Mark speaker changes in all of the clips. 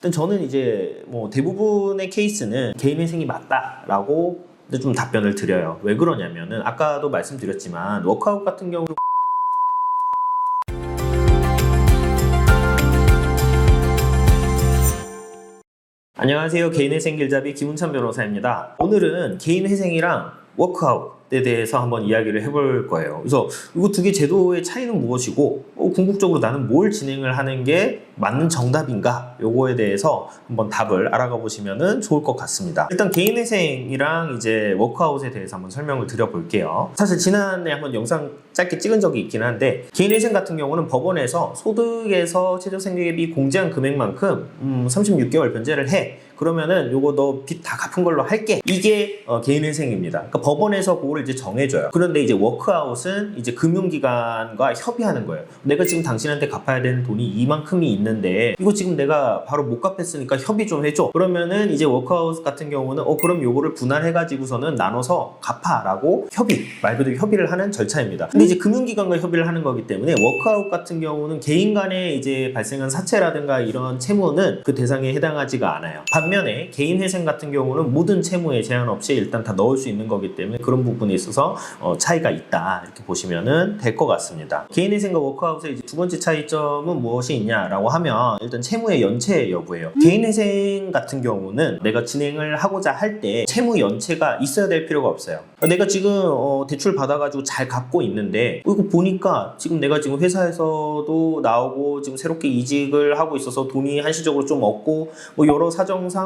Speaker 1: 일단 저는 이제 뭐 대부분의 케이스는 개인 회생이 맞다라고 좀 답변을 드려요. 왜 그러냐면은 아까도 말씀드렸지만 워크아웃 같은 경우는 안녕하세요. 개인회생 길잡이 김은찬 변호사입니다. 오늘은 개인회생이랑 워크아웃 에 대해서 한번 이야기를 해볼 거예요. 그래서 이거 두 개 제도의 차이는 무엇이고 어, 궁극적으로 나는 뭘 진행을 하는 게 맞는 정답인가? 요거에 대해서 한번 답을 알아가 보시면 좋을 것 같습니다. 일단 개인회생이랑 이제 워크아웃에 대해서 한번 설명을 드려볼게요. 사실 지난해 한번 영상 짧게 찍은 적이 있긴 한데 개인회생 같은 경우는 법원에서 소득에서 최저생계비 공제한 금액만큼 음, 36개월 변제를 해. 그러면은 요거 너 빚 다 갚은 걸로 할게. 이게 어, 개인회생입니다. 그러니까 법원에서 그거를 이제 정해줘요. 그런데 이제 워크아웃은 이제 금융기관과 협의하는 거예요. 내가 지금 당신한테 갚아야 되는 돈이 이만큼이 있는데 이거 지금 내가 바로 못 갚았으니까 협의 좀 해줘. 그러면은 이제 워크아웃 같은 경우는 어 그럼 요거를 분할해가지고서는 나눠서 갚아라고 협의 말 그대로 협의를 하는 절차입니다. 근데 이제 금융기관과 협의를 하는 거기 때문에 워크아웃 같은 경우는 개인 간에 이제 발생한 사채라든가 이런 채무는 그 대상에 해당하지가 않아요. 반 면에 개인 회생 같은 경우는 모든 채무에 제한 없이 일단 다 넣을 수 있는 거기 때문에 그런 부분에 있어서 어, 차이가 있다 이렇게 보시면은 될 것 같습니다. 개인 회생과 워크아웃의 이제 두 번째 차이점은 무엇이 있냐라고 하면 일단 채무의 연체 여부예요. 개인 회생 같은 경우는 내가 진행을 하고자 할 때 채무 연체가 있어야 될 필요가 없어요. 내가 지금 어, 대출 받아가지고 잘 갚고 있는데 이거 보니까 지금 내가 지금 회사에서도 나오고 지금 새롭게 이직을 하고 있어서 돈이 한시적으로 좀 없고 뭐 여러 사정상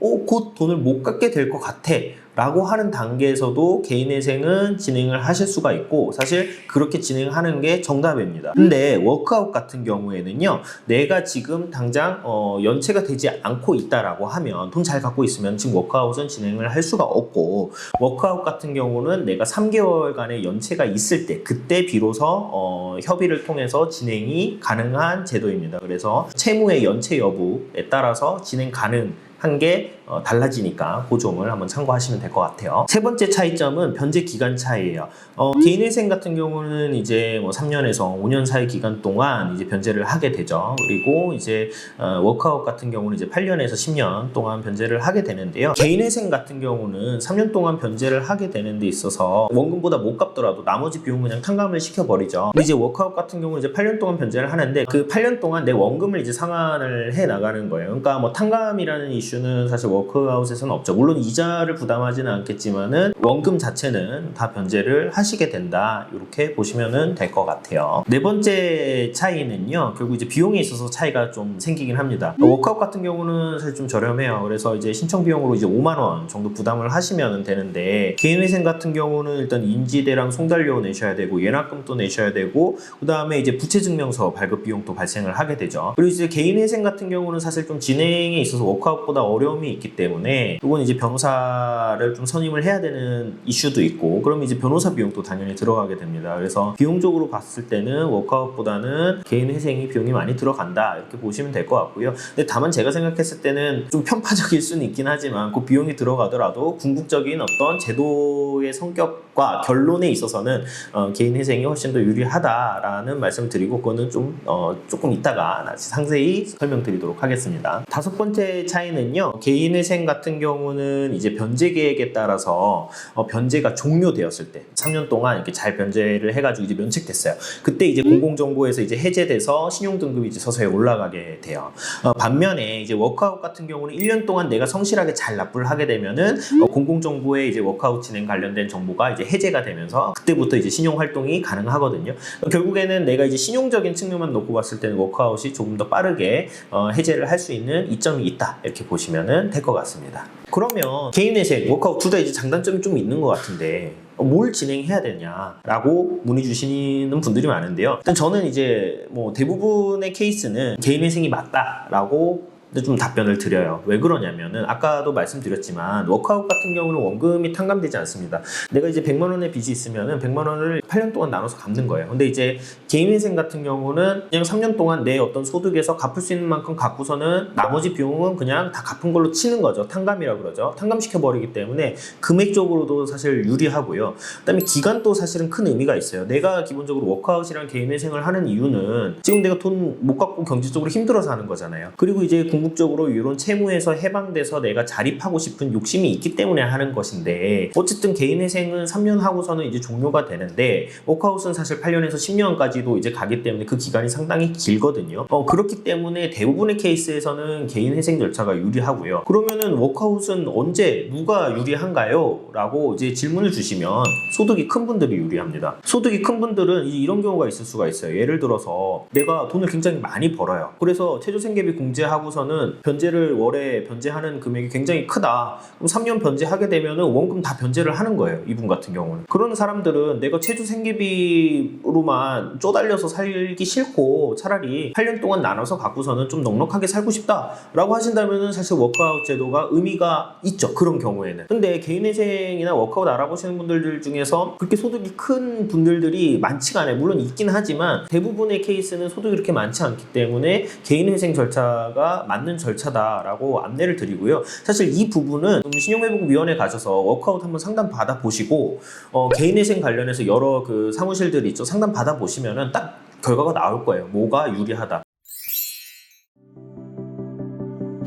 Speaker 1: 어, 곧 돈을 못 갚게 될 것 같아. 라고 하는 단계에서도 개인회생은 진행을 하실 수가 있고 사실 그렇게 진행하는 게 정답입니다. 근데 워크아웃 같은 경우에는요 내가 지금 당장 어, 연체가 되지 않고 있다라고 하면 돈 잘 갖고 있으면 지금 워크아웃은 진행을 할 수가 없고 워크아웃 같은 경우는 내가 3개월간의 연체가 있을 때 그때 비로소 어, 협의를 통해서 진행이 가능한 제도입니다. 그래서 채무의 연체 여부에 따라서 진행 가능 한게 어, 달라지니까 그 점을 한번 참고하시면 될 것 같아요. 세 번째 차이점은 변제 기간 차이예요. 어, 개인회생 같은 경우는 이제 뭐 3년에서 5년 사이 기간 동안 이제 변제를 하게 되죠. 그리고 이제 어, 워크아웃 같은 경우는 이제 8년에서 10년 동안 변제를 하게 되는데요. 개인회생 같은 경우는 3년 동안 변제를 하게 되는 데 있어서 원금보다 못 갚더라도 나머지 비용 그냥 탕감을 시켜버리죠. 이제 워크아웃 같은 경우는 이제 8년 동안 변제를 하는데 그 8년 동안 내 원금을 이제 상환을 해 나가는 거예요. 그러니까 뭐 탕감이라는 이슈는 사실 워크아웃에서는 없죠. 물론 이자를 부담하지는 않겠지만은 원금 자체는 다 변제를 하시게 된다. 이렇게 보시면은 될 것 같아요. 네 번째 차이는요. 결국 이제 비용에 있어서 차이가 좀 생기긴 합니다. 워크아웃 같은 경우는 사실 좀 저렴해요. 그래서 이제 신청 비용으로 이제 5만 원 정도 부담을 하시면 되는데 개인회생 같은 경우는 일단 인지대랑 송달료 내셔야 되고 예납금도 내셔야 되고 그 다음에 이제 부채증명서 발급 비용도 발생을 하게 되죠. 그리고 이제 개인회생 같은 경우는 사실 좀 진행에 있어서 워크아웃보다 어려움이 있기 때문에 이건 이제 변호사를 좀 선임을 해야 되는 이슈도 있고 그럼 이제 변호사 비용도 당연히 들어가게 됩니다. 그래서 비용적으로 봤을 때는 워크아웃보다는 개인 회생이 비용이 많이 들어간다 이렇게 보시면 될 것 같고요. 근데 다만 제가 생각했을 때는 좀 편파적일 수는 있긴 하지만 그 비용이 들어가더라도 궁극적인 어떤 제도의 성격과 결론에 있어서는 어, 개인 회생이 훨씬 더 유리하다라는 말씀을 드리고 그거는 좀 어, 조금 이따가 다시 상세히 설명드리도록 하겠습니다. 다섯 번째 차이는 요. 개인 회생 같은 경우는 이제 변제 계획에 따라서 어, 변제가 종료되었을 때 3년 동안 이렇게 잘 변제를 해가지고 이제 면책됐어요. 그때 이제 공공정보에서 이제 해제돼서 신용등급이 이제 서서히 올라가게 돼요. 어, 반면에 이제 워크아웃 같은 경우는 1년 동안 내가 성실하게 잘 납부를 하게 되면은 어, 공공정보에 이제 워크아웃 진행 관련된 정보가 이제 해제가 되면서 그때부터 이제 신용 활동이 가능하거든요. 어, 결국에는 내가 이제 신용적인 측면만 놓고 봤을 때는 워크아웃이 조금 더 빠르게 어, 해제를 할 수 있는 이점이 있다 이렇게 보시면 은될것 같습니다. 그러면 개인 회생, 워크아웃 둘 다 이제 장단점이 좀 있는 것 같은데 어, 뭘 진행해야 되냐라고 문의 주시는 분들이 많은데요. 일단 저는 이제 뭐 대부분의 케이스는 개인 회생이 맞다라고 근데 좀 답변을 드려요. 왜 그러냐면은 아까도 말씀드렸지만 워크아웃 같은 경우는 원금이 탕감되지 않습니다. 내가 이제 100만 원의 빚이 있으면은 100만 원을 8년 동안 나눠서 갚는 거예요. 근데 이제 개인회생 같은 경우는 그냥 3년 동안 내 어떤 소득에서 갚을 수 있는 만큼 갚고서는 나머지 비용은 그냥 다 갚은 걸로 치는 거죠. 탕감이라 그러죠. 탕감시켜 버리기 때문에 금액적으로도 사실 유리하고요. 그다음에 기간도 사실은 큰 의미가 있어요. 내가 기본적으로 워크아웃이랑 개인회생을 하는 이유는 지금 내가 돈 못 갚고 경제적으로 힘들어서 하는 거잖아요. 그리고 이제 궁극적으로 이런 채무에서 해방돼서 내가 자립하고 싶은 욕심이 있기 때문에 하는 것인데 어쨌든 개인 회생은 3년 하고서는 이제 종료가 되는데 워크아웃은 사실 8년에서 10년까지도 이제 가기 때문에 그 기간이 상당히 길거든요. 어, 그렇기 때문에 대부분의 케이스에서는 개인 회생 절차가 유리하고요. 그러면은 워크아웃은 언제 누가 유리한가요? 라고 이제 질문을 주시면 소득이 큰 분들이 유리합니다. 소득이 큰 분들은 이런 경우가 있을 수가 있어요. 예를 들어서 내가 돈을 굉장히 많이 벌어요. 그래서 최저생계비 공제하고서는 변제를 월에 변제하는 금액이 굉장히 크다. 그럼 3년 변제하게 되면은 원금 다 변제를 하는 거예요. 이분 같은 경우는. 그런 사람들은 내가 최저 생계비로만 쪼달려서 살기 싫고 차라리 8년 동안 나눠서 갖고서는 좀 넉넉하게 살고 싶다라고 하신다면은 사실 워크아웃 제도가 의미가 있죠. 그런 경우에는. 근데 개인회생이나 워크아웃 알아보시는 분들 중에서 그렇게 소득이 큰 분들들이 많지가 않아요. 물론 있긴 하지만 대부분의 케이스는 소득이 그렇게 많지 않기 때문에 개인회생 절차가 맞는 절차다라고 안내를 드리고요. 사실 이 부분은 좀 신용회복위원회 가셔서 워크아웃 한번 상담 받아 보시고 어, 개인회생 관련해서 여러 그 사무실들이 있죠. 상담 받아 보시면은 딱 결과가 나올 거예요. 뭐가 유리하다.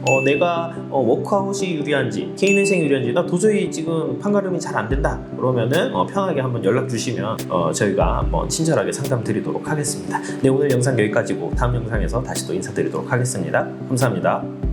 Speaker 1: 어, 내가 어, 워크아웃이 유리한지 개인회생이 유리한지 나 도저히 지금 판가름이 잘 안 된다. 그러면은 어, 편하게 한번 연락 주시면 어, 저희가 한번 친절하게 상담 드리도록 하겠습니다. 네 오늘 영상 여기까지고 다음 영상에서 다시 또 인사드리도록 하겠습니다. 감사합니다